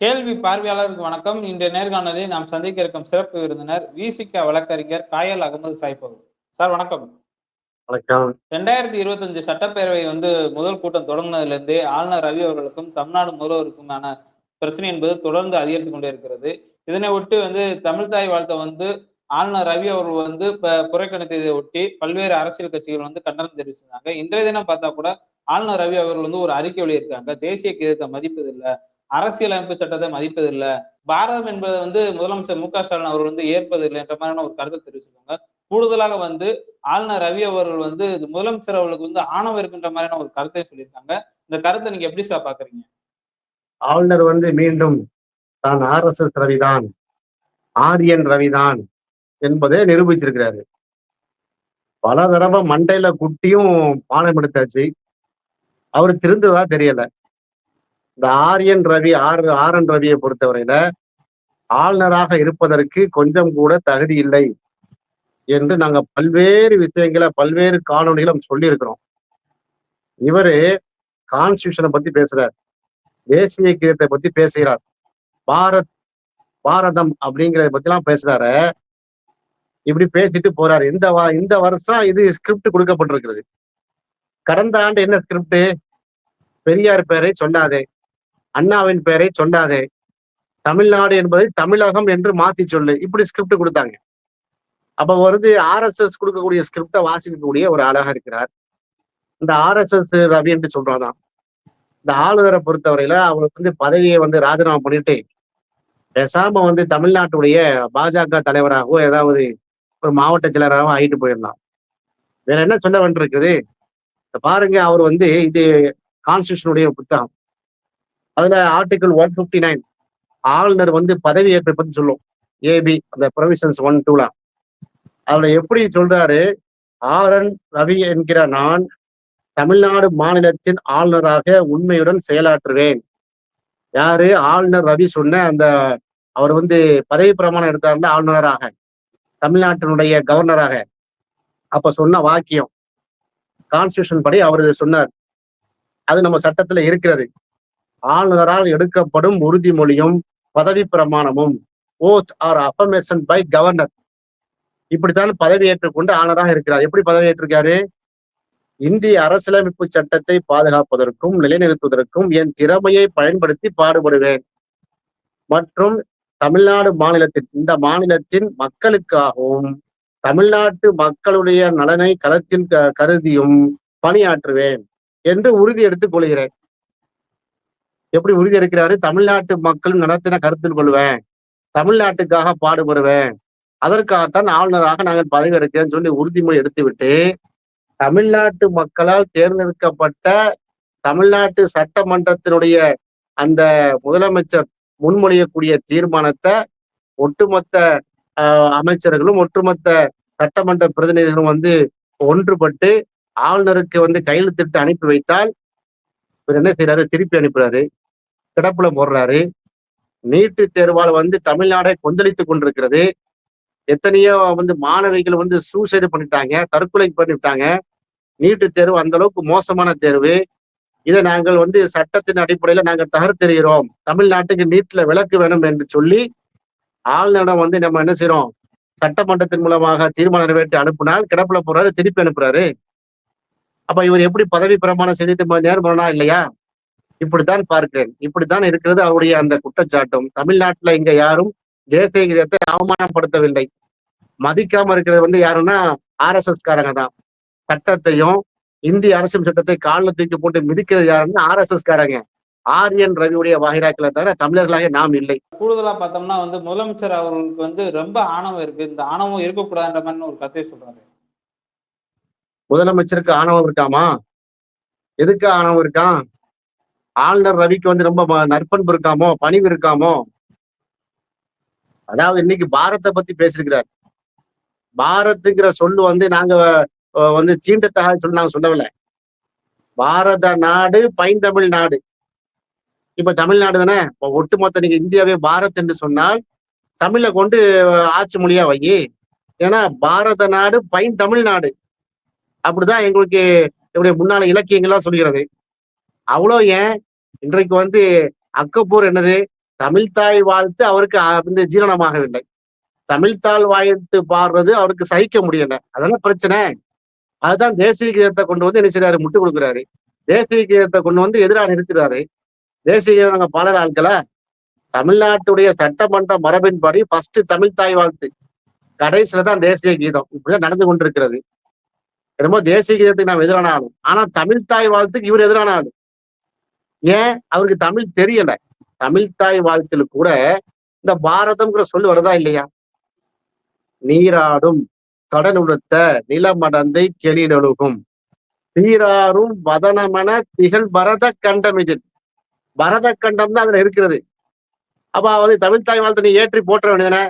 கேள்வி பார்வையாளருக்கு வணக்கம். இன்றைய நேர்காணலில் நாம் சந்திக்க இருக்கும் சிறப்பு விருந்தினர் விசிக வழக்கறிஞர் காயல் அகமது சாய்பு சார் வணக்கம். வணக்கம். ரெண்டாயிரத்தி இருபத்தஞ்சு சட்டப்பேரவை வந்து முதல் கூட்டம் தொடங்கினதுல இருந்தே ஆளுநர் ரவி அவர்களுக்கும் தமிழ்நாடு முதல்வருக்குமான பிரச்சனை என்பது தொடர்ந்து அதிகரித்து கொண்டே இருக்கிறது. இதனை ஒட்டி வந்து தமிழ் தாய் வாழ்த்தை வந்து ஆளுநர் ரவி அவர்கள் வந்து இப்ப புறக்கணித்ததை ஒட்டி பல்வேறு அரசியல் கட்சிகள் வந்து கண்டனம் தெரிவிச்சிருந்தாங்க. இன்றைய தினம் பார்த்தா கூட ஆளுநர் ரவி அவர்கள் வந்து ஒரு அறிக்கை வெளியிருக்காங்க தேசிய கீதத்தை மதிப்பதில்லை. அரசியலமைப்பு சட்டத்தை மதிப்பதில்லை. பாரதம் என்பதை வந்து முதலமைச்சர் மு க ஸ்டாலின் அவர்கள் வந்து ஏற்பதில்லை என்ற மாதிரியான ஒரு கருத்தை தெரிவிச்சிருக்காங்க. கூடுதலாக வந்து ஆளுநர் ரவி அவர்கள் வந்து முதலமைச்சர் அவர்களுக்கு வந்து ஆணவம் இருக்கின்ற மாதிரியான ஒரு கருத்தை சொல்லியிருக்காங்க. இந்த கருத்தை நீங்க எப்படி சார் பாக்குறீங்க? ஆளுநர் வந்து மீண்டும் தான் ஆர் எஸ் எஸ் ரவிதான் ஆரியன் ரவிதான் என்பதை நிரூபிச்சிருக்கிறாரு. பல தடவை மண்டையில குட்டியும் பானம் எடுத்தாச்சு. அவர் திருந்ததா தெரியல. இந்த ஆரியன் ரவி ஆர் ஆரன் ரவியை பொறுத்தவரையில ஆளுநராக இருப்பதற்கு கொஞ்சம் கூட தகுதி இல்லை என்று நாங்க பல்வேறு விஷயங்களை பல்வேறு காணொலிகளும் சொல்லியிருக்கிறோம். இவரு கான்ஸ்டியூஷனை பத்தி பேசுறார். தேசிய கீதத்தை பத்தி பேசுகிறார். பாரத் பாரதம் அப்படிங்கிறத பத்திலாம் எல்லாம் பேசுறாரு. இப்படி பேசிட்டு போறாரு. இந்த வா இந்த வருஷம் இது ஸ்கிரிப்ட் கொடுக்கப்பட்டிருக்கிறது. கடந்த ஆண்டு என்ன ஸ்கிரிப்ட் பெரியார் பேரை சொல்லாதே. அண்ணாவின் பெயரை சொல்லாதே தமிழ்நாடு என்பதை தமிழகம் என்று மாத்தி சொல்லு. இப்படி ஸ்கிரிப்ட் கொடுத்தாங்க. அப்ப வந்து ஆர்எஸ்எஸ் கொடுக்கக்கூடிய ஸ்கிரிப்டை வாசிக்கக்கூடிய ஒரு ஆளாக இருக்கிறார். இந்த ஆர்எஸ்எஸ் ரவி என்று சொல்றாதான் இந்த ஆளுநரை பொறுத்தவரையில அவருக்கு வந்து பதவியை வந்து ராஜினாமா பண்ணிட்டு பேசாம வந்து தமிழ்நாட்டுடைய பாஜக தலைவராகவோ ஏதாவது ஒரு மாவட்ட செயலராகவும் ஆகிட்டு போயிடலாம். வேற என்ன சொல்ல வேண்டியிருக்குது பாருங்க அவர் வந்து இது கான்ஸ்டியூஷனுடைய புத்தகம். அதுல ஆர்டிகல் ஒன் பிப்டி நைன் ஆளுநர் வந்து பதவி ஏற்பை சொல்லும். ஏபி அந்த ப்ரொவிஷன்ஸ் ஒன் டூல அதுல எப்படி சொல்றாரு? ஆர் என் ரவி என்கிற நான் தமிழ்நாடு மாநிலத்தின் ஆளுநராக உண்மையுடன் செயலாற்றுவேன். யாரு? ஆளுநர் ரவி சொன்ன அந்த அவர் வந்து பதவி பிரமாணம் எடுத்தார்ல ஆளுநராக. தமிழ்நாட்டினுடைய கவர்னராக அப்ப சொன்ன வாக்கியம் கான்ஸ்டியூஷன் படி அவர் சொன்னார். அது நம்ம சட்டத்துல இருக்கிறது. ஆளுநரால் எடுக்கப்படும் உறுதிமொழியும் பதவி பிரமாணமும் oath or affirmation by governor இப்படித்தான் பதவி ஏற்றுக்கொண்டு ஆளுநராக இருக்கிறார். எப்படி பதவி ஏற்றிருக்காரு? இந்திய அரசியலமைப்பு சட்டத்தை பாதுகாப்பதற்கும் நிலைநிறுத்துவதற்கும் என் திறமையை பயன்படுத்தி பாடுபடுவேன். மற்றும் தமிழ்நாடு மாநிலத்தின் இந்த மாநிலத்தின் மக்களுக்காகவும் தமிழ்நாட்டு மக்களுடைய நலனை களத்தில் கருதியும் பணியாற்றுவேன் என்று உறுதி எடுத்துக் கொள்கிறேன். எப்படி உறுதி இருக்கிறாரு தமிழ்நாட்டு மக்கள் நடத்தின கருத்தில் கொள்வேன். தமிழ்நாட்டுக்காக பாடுபடுவேன். அதற்காகத்தான் ஆளுநராக நாங்கள் பதவி இருக்கிறேன்னு சொல்லி உறுதிமொழி எடுத்துவிட்டு தமிழ்நாட்டு மக்களால் தேர்ந்தெடுக்கப்பட்ட தமிழ்நாட்டு சட்டமன்றத்தினுடைய அந்த முதலமைச்சர் முன்மொழியக்கூடிய தீர்மானத்தை ஒட்டுமொத்த அமைச்சர்களும் ஒட்டுமொத்த சட்டமன்ற பிரதிநிதிகளும் வந்து ஒன்றுபட்டு ஆளுநருக்கு வந்து கையெழுத்திட்டு அனுப்பி வைத்தால் இவர் என்ன செய்யறாரு திருப்பி அனுப்புறாரு. கிடப்புல போடுறாரு. நீட்டு தேர்வால் வந்து தமிழ்நாடை கொந்தளித்துக் கொண்டிருக்கிறது. எத்தனையோ வந்து மாணவிகள் வந்து சூசைடு பண்ணிட்டாங்க தற்கொலை பண்ணிவிட்டாங்க நீட்டு தேர்வு அந்த அளவுக்கு மோசமான தேர்வு. இதை நாங்கள் வந்து சட்டத்தின் அடிப்படையில நாங்கள் தகர்த்தெறிகிறோம் தமிழ்நாட்டுக்கு நீட்ல விளக்கு வேணும் என்று சொல்லி ஆளுநரிடம் வந்து நம்ம என்ன செய்யறோம் சட்டமன்றத்தின் மூலமாக தீர்மானம் நிறைவேற்றி அனுப்பினால் கிடப்புல போறாரு திருப்பி அனுப்புறாரு. அப்ப இவர் எப்படி பதவி பிரமாணம் செய்து நேர்மனா இல்லையா? இப்படித்தான் பார்க்கிறேன். இப்படித்தான் இருக்கிறது அவருடைய அந்த குற்றச்சாட்டும். தமிழ்நாட்டுல இங்க யாரும் தேசிய கீதத்தை அவமானப்படுத்தவில்லை. மதிக்காம இருக்கிறது வந்து யாருன்னா ஆர் எஸ் எஸ் காரங்க தான். சட்டத்தையும் இந்திய அரசியல் சட்டத்தை காலில் தூக்கி போட்டு மிதிக்கிறது யாருன்னா ஆர் எஸ் எஸ் காரங்க ஆரியன் ரவியுடைய வாகிராக்களை தவிர தமிழர்களாக நாம் இல்லை. கூடுதலா பார்த்தோம்னா வந்து முதலமைச்சர் அவர்களுக்கு வந்து ரொம்ப ஆணவம் இருக்கு. இந்த ஆணவம் இருக்கக்கூடாதுன்ற மாதிரி ஒரு கதையை சொல்றாரு. முதலமைச்சருக்கு ஆணவம் இருக்காமா? எதுக்கு ஆணவம் இருக்கான் ஆளுநர் ரவிக்கு வந்து ரொம்ப நற்பண்பு இருக்காமோ பணிவு இருக்காமோ அதாவது இன்னைக்கு பாரத்தை பத்தி பேசிருக்கிறார் பாரத்துங்கிற சொல்லு வந்து நாங்க வந்து தீண்டத்தகாத சொல்லி நாங்க சொல்லவில்லை. பாரத நாடு பைந்தமிழ் நாடு. இப்ப தமிழ்நாடு தானே? ஒட்டுமொத்த நீங்க இந்தியாவே பாரத் என்று சொன்னால் தமிழை கொண்டு ஆட்சி மொழியா வை ஏன்னா பாரத நாடு பைந்தமிழ் நாடு. அப்படிதான் எங்களுக்கு என்னுடைய முன்னால இலக்கியங்கள்லாம் சொல்கிறது. அவ்வளோ ஏன்? இன்றைக்கு வந்து அக்கப்பூர் என்னது? தமிழ்தாய் வாழ்த்து அவருக்கு வந்து ஜீரணமாகவில்லை. தமிழ்தாள் வாழ்த்து பாடுறது அவருக்கு சகிக்க முடியல. அதெல்லாம் பிரச்சனை? அதுதான் தேசிய கீதத்தை கொண்டு வந்து என்ன செய்யறாரு முட்டு கொடுக்குறாரு. தேசிய கீதத்தை கொண்டு வந்து எதிராக நிறுத்துறாரு. தேசிய கீதம் நாங்கள் பாடற ஆட்களா? தமிழ்நாட்டுடைய சட்டமன்ற மரபின்படி ஃபர்ஸ்ட் தமிழ் தாய் வாழ்த்து. கடைசியில தான் தேசிய கீதம். இப்படிதான் நடந்து கொண்டிருக்கிறது. என்னமோ தேசிய கீதத்துக்கு நாம் எதிரான ஆளும் ஆனா தமிழ் தாய் வாழ்த்துக்கு இவர் எதிரான ஆளு. ஏன்? அவருக்கு தமிழ் தெரியல. தமிழ் தாய் வாழ்த்துல கூட இந்த பாரதம்ங்கிற சொல் வருதா இல்லையா? நீராடும் கடல் உடுத்த நிலமடந்தை கெளிரொழுகும். நீராறும் வதனமன திகழ் பரத கண்டம் இதில் பரத கண்டம் தான் அதுல இருக்கிறது. அப்ப வந்து தமிழ் தாய் வாழ்த்தை நீ ஏற்றி போற்ற வேண்டியதுன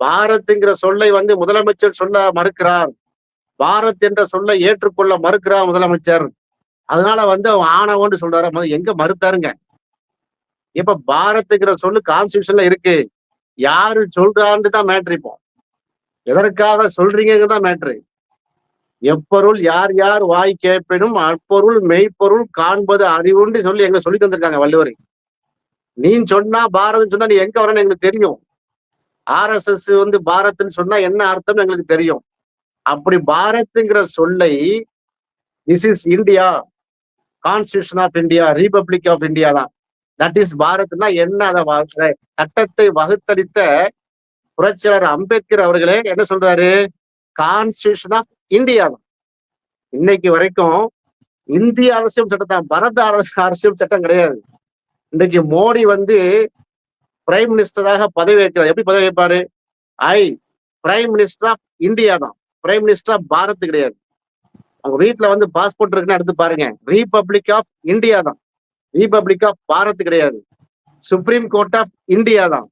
பாரத்ங்கிற சொல்லை வந்து முதலமைச்சர் சொல்ல மறுக்கிறார். பாரத் என்ற சொல்லை ஏற்றுக்கொள்ள மறுக்கிறார் முதலமைச்சர். அதனால வந்து அவன் ஆணவம்னு சொல்றாரு. முதல் எங்க மறுத்தாருங்க? இப்ப பாரத்துங்கிற சொல்லு கான்ஸ்டியூஷன்ல இருக்கு. யாரு சொல்றான்னு தான் மேட்ரு இப்போ. எதற்காக சொல்றீங்க தான் மேட்ரு எப்பொருள் யார் யார் வாய் கேட்பினும் அப்பொருள் மெய்ப்பொருள் காண்பது அறிவுன்னு சொல்லி எங்க சொல்லி தந்திருக்காங்க வள்ளுவர். நீ சொன்னா பாரதம் சொன்னா நீ எங்க வரன்னு எங்களுக்கு தெரியும். ஆர்எஸ்எஸ் வந்து பாரத்னு சொன்னா என்ன அர்த்தம் எங்களுக்கு தெரியும். அப்படி பாரத்ங்கிற சொல்லை this is India constitution of India republic of India தான். தட் இஸ் பாரத்னா என்ன அதை சட்டத்தை வகுத்தளித்த புரட்சியாளர் அம்பேத்கர் அவர்களே என்ன சொல்றாரு? கான்ஸ்டியூஷன் ஆஃப் இந்தியா தான். இன்னைக்கு வரைக்கும் இந்திய அரசியல் சட்டம் தான் பரத அரசு அரசியல் சட்டம் கிடையாது. இன்னைக்கு மோடி வந்து பிரைம் மினிஸ்டராக பதவி வைக்கிறார் எப்படி பதவி வைப்பாரு ஐ பிரைம் மினிஸ்டர் ஆஃப் இந்தியா தான். பிரைம் மினிஸ்டர் ஆஃப் பாரத் கிடையாது. அவங்க வீட்டுல வந்து பாஸ்போர்ட் இருக்குன்னு எடுத்து பாருங்க. ரீபப்ளிக் ஆஃப் இந்தியா தான். ரீபப்ளிக் ஆஃப் பாரத் கிடையாது. சுப்ரீம் கோர்ட் ஆஃப் இந்தியா தான்.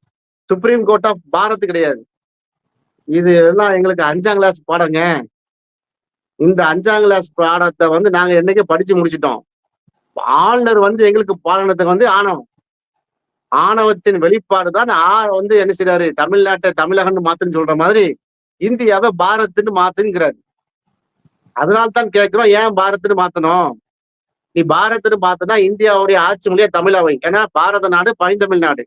சுப்ரீம் கோர்ட் ஆஃப் பாரத் கிடையாது. இது எல்லாம் எங்களுக்கு அஞ்சாம் கிளாஸ் பாடங்க. இந்த அஞ்சாம் கிளாஸ் பாடத்தை வந்து நாங்க என்னைக்கு படிச்சு முடிச்சிட்டோம். ஆளுநர் வந்து எங்களுக்கு பாடனத்துக்கு வந்து ஆணவம். ஆணவத்தின் வெளிப்பாடு தான் ஆ வந்து என்ன செய்றாரு? தமிழ்நாட்டை தமிழகம்னு மாத்துன்னு சொல்ற மாதிரி இந்தியாவை பாரத்ன்னு மாத்துங்கிறாரு. அதனால தான் கேட்கிறோம் ஏன் பாரத்னு மாத்தணும்? நீ பாரத்னு பார்த்தனா இந்தியாவுடைய ஆட்சி மொழியை தமிழா வை ஏன்னா பாரத நாடு பைந்தமிழ் நாடு.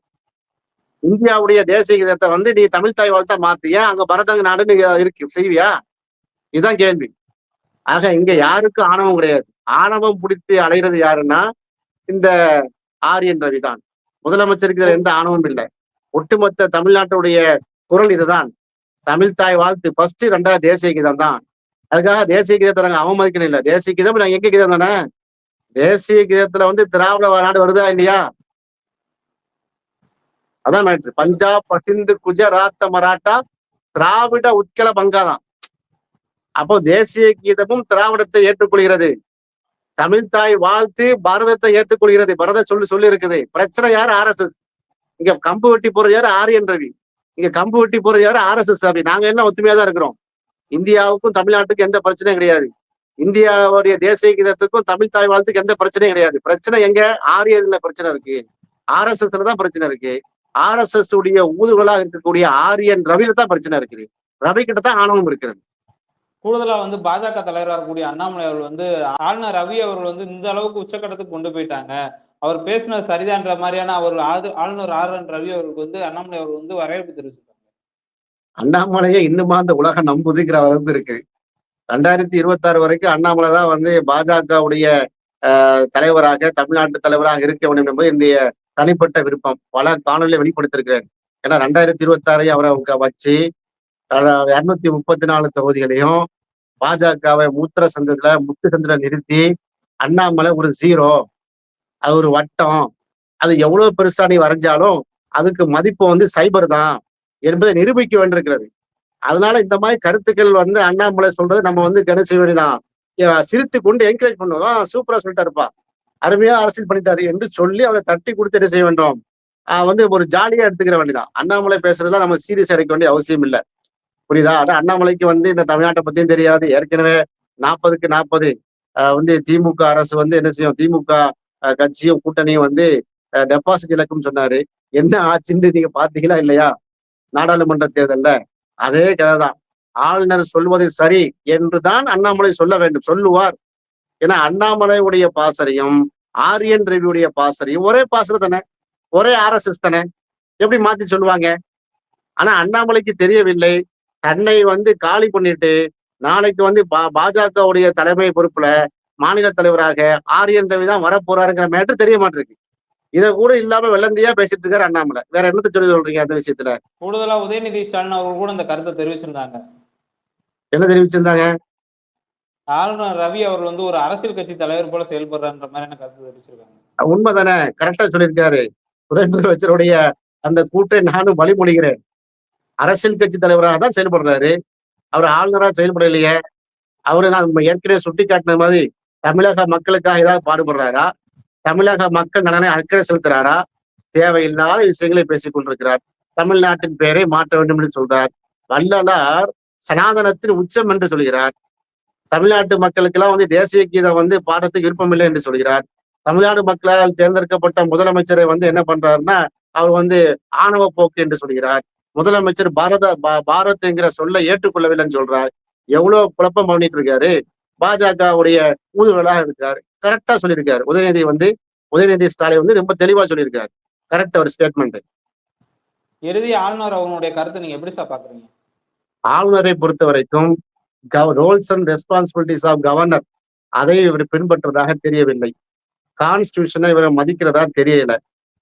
இந்தியாவுடைய தேசிய கீதத்தை வந்து நீ தமிழ் தாய் வாழ்த்தா மாத்தியா? அங்க பரதங்க நாடுன்னு இருக்கு. செய்வியா? இதுதான் கேள்வி. ஆக இங்க யாருக்கும் ஆணவம் கிடையாது. ஆணவம் பிடித்து அடைகிறது யாருன்னா இந்த ஆரியன் ரவிதான் முதலமைச்சருக்கு எந்த ஆணவமும் இல்லை. ஒட்டுமொத்த தமிழ்நாட்டுடைய குரல் இதுதான். தமிழ் தாய் வாழ்த்து. ஃபர்ஸ்ட் ரெண்டாவது தேசிய கீதம் தான் அதுக்காக தேசிய கீதத்தை நாங்கள் அவமதிக்கணும் இல்ல. தேசிய கீதம் நாங்கள் எங்க கீதம் தானே? தேசிய கீதத்துல வந்து திராவிட நாடு வருதா இல்லையா? அதான் மேட்ரு பஞ்சாப் பசிந்து குஜராத்த மராட்டா திராவிட உட்கல பங்காதான் அப்போ தேசிய கீதமும் திராவிடத்தை ஏற்றுக்கொள்கிறது. தமிழ் தாய் வாழ்த்து பாரதத்தை ஏற்றுக்கொள்கிறது. பரத சொல்லி சொல்லி இருக்குது பிரச்சனை யாரு? ஆர்எஸ்எஸ் இங்க கம்பு வெட்டி போறது யாரு? ஆரியன் ரவி. இங்க கம்பு வெட்டி போறது யாரு? ஆர்எஸ்எஸ் அப்படி நாங்க என்ன ஒத்துமையா தான் இருக்கிறோம். இந்தியாவுக்கும் தமிழ்நாட்டுக்கும் எந்த பிரச்சனையும் கிடையாது. இந்தியாவுடைய தேசிய கீதத்துக்கும் தமிழ் தாய் வாழ்த்துக்கு எந்த பிரச்சனையும் கிடையாது. பிரச்சனை எங்க? ஆரியதுல பிரச்சனை இருக்கு. ஆர்எஸ்எஸ்ல தான் பிரச்சனை இருக்கு. ஆர்எஸ்எஸ் உடைய ஊதுகளாக இருக்கக்கூடிய ஆரியன் ரவியில தான் பிரச்சனை இருக்குது. ரவி கிட்ட தான் ஆணவம் இருக்கிறது. கூடுதலா வந்து பாஜக தலைவராக இருக்கக்கூடிய அண்ணாமலை அவர்கள் வந்து ஆளுநர் ரவி அவர்கள் வந்து இந்த அளவுக்கு உச்சக்கட்டத்துக்கு கொண்டு போயிட்டாங்க. அவர் பேசினது சரிதான்ற மாதிரியான அவர் ஆளுநர் ஆர் என் ரவி அவருக்கு வந்து அண்ணாமலை அவர் வந்து வரவேற்பு தெரிவிச்சிருக்காங்க. அண்ணாமலையை இன்னுமா அந்த உலகம் நம்புதுங்கிற அளவுக்கு இருக்கு. ரெண்டாயிரத்தி இருபத்தி ஆறு வரைக்கும் அண்ணாமலை தான் வந்து பாஜகவுடைய தலைவராக தமிழ்நாட்டு தலைவராக இருக்க வேண்டும் என்பது என்னுடைய தனிப்பட்ட விருப்பம். பல காணொலியை வெளிப்படுத்திருக்கிறேன் ஏன்னா ரெண்டாயிரத்தி இருபத்தி ஆறையும் அவரை அவங்க வச்சு இரநூத்தி முப்பத்தி நாலு தொகுதிகளையும் பாஜகவை மூத்திர சந்தத்துல முத்து சந்திர நிறுத்தி அண்ணாமலை ஒரு ஜீரோ அது ஒரு வட்டம் அது எவ்வளவு பெருசா நீ வரைஞ்சாலும் அதுக்கு மதிப்பு வந்து சைபர் தான். என்பதை நிரூபிக்க வேண்டியிருக்கிறது. அதனால இந்த மாதிரி கருத்துக்கள் வந்து அண்ணாமலை சொல்றது நம்ம வந்து என்ன செய்ய வேண்டியதான் சிரித்து கொண்டு என்கரேஜ் பண்ணுவோம். சூப்பரா சொல்லிட்டாருப்பா. அருமையா அரசியல் பண்ணிட்டாரு என்று சொல்லி அவரை தட்டி கொடுத்து என்ன செய்ய வேண்டும்? வந்து ஒரு ஜாலியா எடுத்துக்கிற வேண்டியதான் அண்ணாமலை பேசுறதுலாம் நம்ம சீரியஸ் எடுக்க வேண்டிய அவசியம் இல்லை. புரியுதா? ஆனா அண்ணாமலைக்கு வந்து இந்த தமிழ்நாட்டை பத்தியும் தெரியாது. ஏற்கனவே நாற்பதுக்கு நாற்பது வந்து திமுக அரசு வந்து என்ன செய்யும்? திமுக கட்சியும் கூட்டணியும் வந்து டெபாசிட் இலக்குன்னு சொன்னாரு. என்ன ஆச்சுன்னு நீங்க பாத்தீங்களா இல்லையா? நாடாளுமன்ற தேர்தல்ல அதே கதை தான் ஆளுநர் சொல்வது சரி என்றுதான் அண்ணாமலை சொல்ல வேண்டும். சொல்லுவார். ஏன்னா அண்ணாமலையுடைய பாசறையும் ஆரியன் ரவியுடைய பாசறையும் ஒரே பாசறை தானே? ஒரே ஆர்எஸ்எஸ் தானே? எப்படி மாத்தி சொல்லுவாங்க? ஆனா அண்ணாமலைக்கு தெரியவில்லை. தன்னை வந்து காலி பண்ணிட்டு நாளைக்கு வந்து பா- பாஜகவுடைய தலைமை பொறுப்புல மாநில தலைவராக ஆரியன் ரவி தான் வரப்போறாருங்கிற மேட்ரு தெரிய மாட்டிருக்கு. இதை கூட இல்லாம வெள்ளந்தியா பேசிட்டு இருக்காரு அண்ணாமலை. வேற என்னத்த சொல்லி சொல்றீங்க அந்த விஷயத்துல? கூடுதலா உதயநிதி ஸ்டாலின் அவர்கள் கூட இந்த கருத்தை தெரிவிச்சிருந்தாங்க. என்ன தெரிவிச்சிருந்தாங்க? ஆளுநர் ரவி அவர்கள் வந்து ஒரு அரசியல் கட்சி தலைவர் போல செயல்படுறான்ற மாதிரியான கருத்து தெரிவிச்சிருக்காங்க. உண்மைதானே? கரெக்டா சொல்லியிருக்காரு. துணை முதலமைச்சருடைய அந்த கூட்டை நானும் வழிமொழிகிறேன். அரசியல் கட்சி தலைவராக தான் செயல்படுறாரு. அவர் ஆளுநராக செயல்படலையே. அவரு நம்ம ஏற்கனவே சுட்டி காட்டின மாதிரி தமிழக மக்களுக்காக ஏதாவது பாடுபடுறாரா? தமிழக மக்கள் நலனை அக்கறை செலுத்துறாரா? தேவையில்லாத விஷயங்களை பேசிக் கொண்டிருக்கிறார். தமிழ்நாட்டின் பெயரை மாற்ற வேண்டும் என்று சொல்றார். வள்ளலார் சனாதனத்தின் உச்சம் என்று சொல்கிறார். தமிழ்நாட்டு மக்களுக்கெல்லாம் வந்து தேசிய கீதம் வந்து பாடத்துக்கு விருப்பமில்லை என்று சொல்கிறார். தமிழ்நாடு மக்களால் தேர்ந்தெடுக்கப்பட்ட முதலமைச்சரை வந்து என்ன பண்றாருன்னா அவர் வந்து ஆணவ போக்கு என்று சொல்கிறார். முதலமைச்சர் பாரத பா- பாரத் என்கிற சொல்ல ஏற்றுக்கொள்ளவில்லைன்னு சொல்றார். எவ்வளவு குழப்பம் பண்ணிட்டு இருக்காரு. பாஜகவுடைய ஊதுவலாக இருக்காரு. கரெக்டா சொல்லியிருக்காரு. உதயநிதி வந்து உதயநிதி ஸ்டாலின் வந்து ரொம்ப தெளிவா சொல்லியிருக்காரு. கரெக்ட் ஒரு ஸ்டேட்மெண்ட் இறுதி ஆளுநர் அவங்களுடைய கருத்தை நீங்க எப்படி சார் பாக்குறீங்க? ஆளுநரை பொறுத்த வரைக்கும் roles and responsibilities of governor அதை இவர் பின்பற்றுவதாக தெரியவில்லை. கான்ஸ்டியூஷனை இவரை மதிக்கிறதா தெரியல.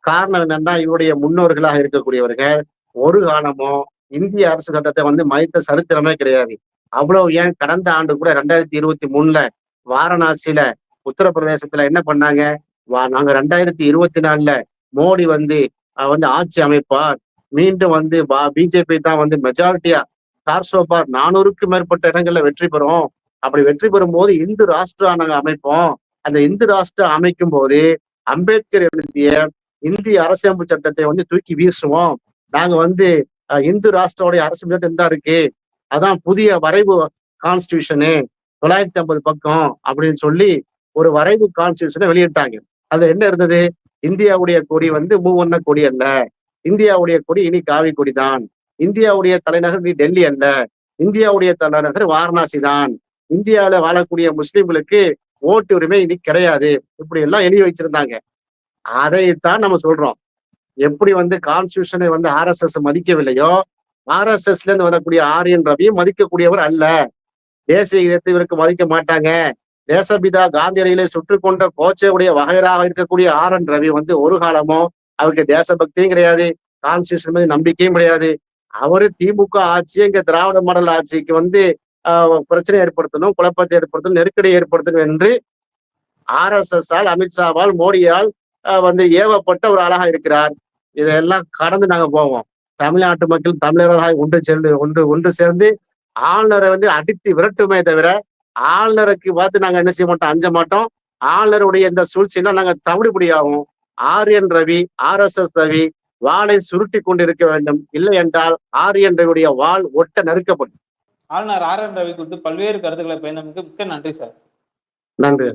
காரணம் என்னன்னா இவருடைய முன்னோர்களாக இருக்கக்கூடியவர்கள் ஒரு காலமும் இந்திய அரசு சட்டத்தை வந்து மதித்த சரித்திரமே கிடையாது. அவ்வளவு ஏன் கடந்த ஆண்டு கூட ரெண்டாயிரத்தி இருபத்தி மூணுல வாரணாசியில உத்தரப்பிரதேசத்துல என்ன பண்ணாங்க? வா- நாங்க ரெண்டாயிரத்தி இருபத்தி நாலுல மோடி வந்து வந்து ஆட்சி அமைப்பார். மீண்டும் வந்து பிஜேபி தான் வந்து மெஜாரிட்டியா கார்சோபார் நானூறுக்கு மேற்பட்ட இடங்கள்ல வெற்றி பெறும். அப்படி வெற்றி பெறும் போது இந்து ராஷ்டிரா நாங்க அமைப்போம். அந்த இந்து ராஷ்டிரா அமைக்கும் போது அம்பேத்கர் எழுதிய இந்திய அரசியலமைப்பு சட்டத்தை வந்து தூக்கி வீசுவோம். நாங்க வந்து இந்து ராஷ்டிரோடைய அரசு சட்டம் தான் இருக்கு. அதான் புதிய வரைவு கான்ஸ்டியூஷனு தொள்ளாயிரத்தி ஐம்பது பக்கம் அப்படின்னு சொல்லி ஒரு வரைவு கான்ஸ்டியூஷனை வெளியிட்டாங்க. அதுல என்ன இருந்தது? இந்தியாவுடைய கொடி வந்து மூவண்ண கொடி அல்ல. இந்தியாவுடைய கொடி இனி காவி கொடி தான். இந்தியாவுடைய தலைநகர் நீ டெல்லி அல்ல. இந்தியாவுடைய தலைநகர் வாரணாசி தான். இந்தியாவில வாழக்கூடிய முஸ்லிம்களுக்கு ஓட்டு உரிமை இனி கிடையாது. இப்படி எல்லாம் எழுதி வச்சிருந்தாங்க. அதைத்தான் நம்ம சொல்றோம். எப்படி வந்து கான்ஸ்டியூஷனை வந்து ஆர்எஸ்எஸ் மதிக்கவில்லையோ ஆர்எஸ்எஸ்ல இருந்து வரக்கூடிய ஆரியன் ரவியும் மதிக்கக்கூடியவர் அல்ல. தேசிய இதயத்தை இவருக்கு மதிக்க மாட்டாங்க. தேசபிதா காந்தியடிகளை சுற்று கொண்ட கோச்சையுடைய வகையராக இருக்கக்கூடிய ஆர் என் ரவி வந்து ஒரு காலமும் அவருக்கு தேசபக்தியும் கிடையாது கான்ஸ்டியூஷன் மீது நம்பிக்கையும் கிடையாது. அவரு திமுக ஆட்சி இங்க திராவிட மாடல் ஆட்சிக்கு வந்து பிரச்சனை ஏற்படுத்தணும் குழப்பத்தை ஏற்படுத்தணும் நெருக்கடி ஏற்படுத்தணும் என்று ஆர்எஸ்எஸ் ஆல் அமித்ஷாவால் மோடியால் வந்து ஏவப்பட்ட ஒரு ஆளாக இருக்கிறார். இதெல்லாம் கடந்து நாங்க போவோம். தமிழ்நாட்டு மக்கள் தமிழர்களாக ஒன்று சேர்ந்து ஒன்று ஒன்று சேர்ந்து ஆளுநரை வந்து அடித்து விரட்டுமே தவிர ஆளுநருக்கு பார்த்து நாங்க என்ன செய்ய மாட்டோம் அஞ்ச மாட்டோம். ஆளுநருடைய இந்த சூழ்ச்சியெல்லாம் நாங்க தவிடுபடி ஆகும் Aryan Ravi R S S Ravi வாளை சுருட்டி கொண்டிருக்க வேண்டும். இல்லை என்றால் ஆரியன் ரவியுடைய வாள் ஒட்ட நறுக்கப்படும். ஆளுநர் ஆர் என் ரவி குறித்து பல்வேறு கருத்துக்களை பயந்தமைக்கு மிக்க நன்றி சார். நன்றி.